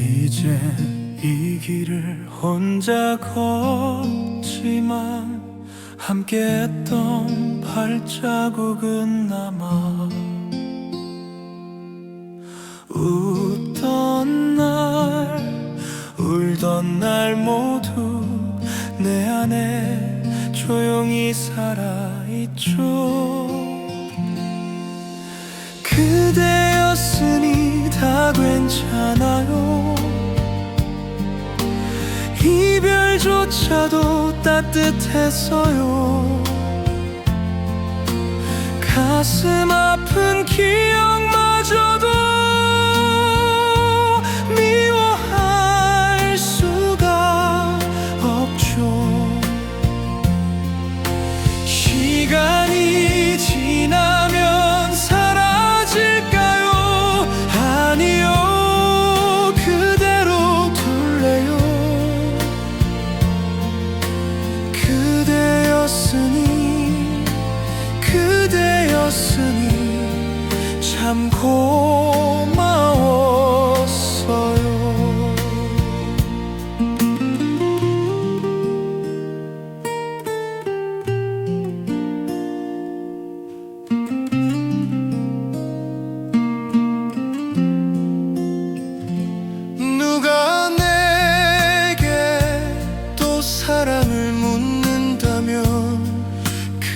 이제 이 길을 혼자 걷지만 함께했던 발자국은 남아 웃던 날 울던 날 모두 내 안에 조용히 살아있죠. 그대였으니 다 괜찮아요 이별조차도 따뜻했어요. 가슴 아픈 기억마저 그대였으니, 그대였으니, 참 고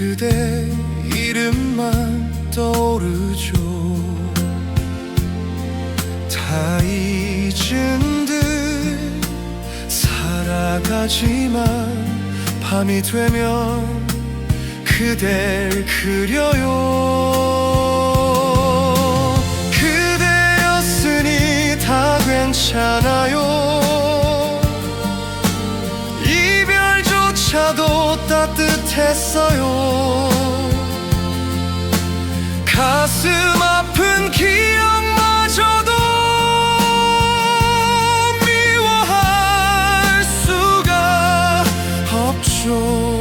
그대 이름만 떠오르죠. 다 잊은 듯 살아가지만 밤이 되면 그댈 그려요. 그대였으니 다 괜찮아요 이별조차도 따뜻했어요. 가슴 아픈 기억마저도 미워할 수가 없죠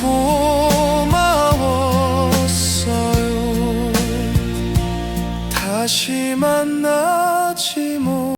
고마웠어요. 다시 만나.